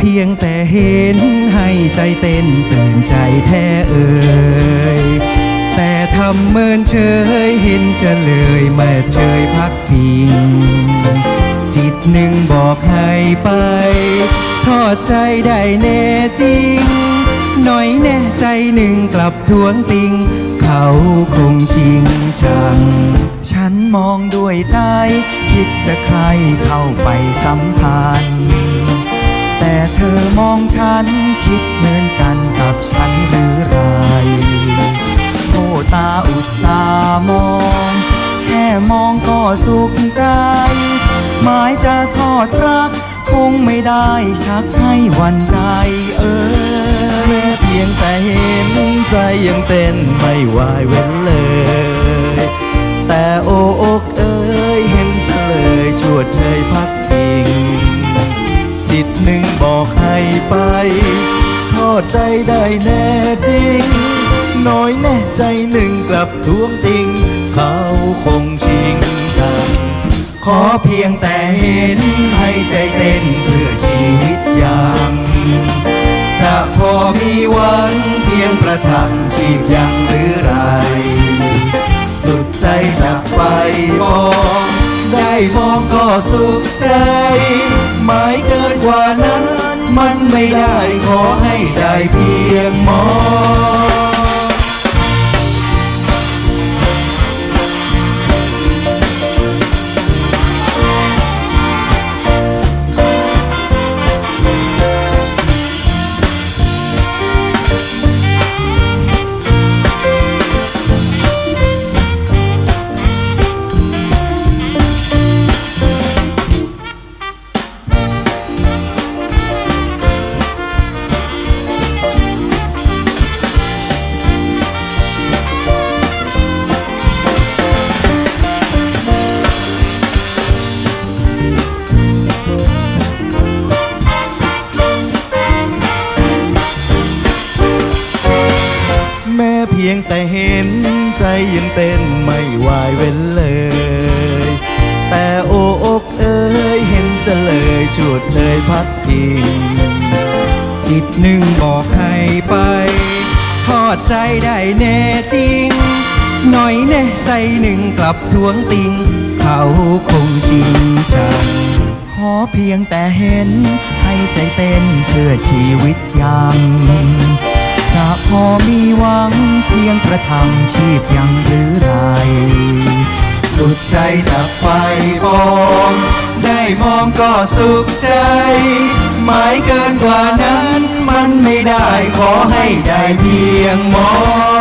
พียงแต่เห็นให้ใจเต้นตื่นใจแท้เอ่ยแต่ทำเมินเฉยเห็นจะเลยมาเฉยพักพิง จิตหนึ่งบอกให้ไป ทอดใจได้แน่จริง หน่อยแน่ใจหนึ่งกลับทวงติง เขาคงชิงชัง ฉันมองด้วยใจ คิดจะใครเข้าไปสัมพันธ์ แต่เธอมองฉันคิดเหมือนกันกับฉันหรือไรโอตาอุตสามอง แค่มองก็สุขใจหมายจะทอดรัก คงไม่ได้ชักให้วันใจเออแม้เพียงแต่เห็นใจยังเต้นไม่วายเว้นเลย ไปทอดใจได้แน่จริง น้อยแน่ใจหนึ่งกลับทวงติง เขาคงชิงชังขอเพียงแต่เห็นให้ใจเต้นเพื่อชีวิตยังจะพอมีหวังเพียงประทังชีพยังหรือไร สุดใจจากไฟมองได้มองก็สุขใจ หมายเกินกว่านั้น มันไม่ได้ขอให้ได้เพียงมอง พียงแต่เห็นใจยังเต้นไม่วายเว้นเลย แต่โอ้อกเอ้ยเห็นจะเลยชวดเชยพักพิงจิตหนึ่งบอกให้ไปทอดใจได้แน่จริง หน่อยแน่ใจหนึ่งกลับทวงติง เขาคงชิงชังขอเพียงแต่เห็นให้ใจเต้นเพื่อชีวิตยังากพอมีหวังเพียงประทังชีพยังหรือไร สุดใจจากไฟปองได้มองก็สุขใจ หมายเกินกว่านั้นมันไม่ได้ขอให้ได้เพียงมอง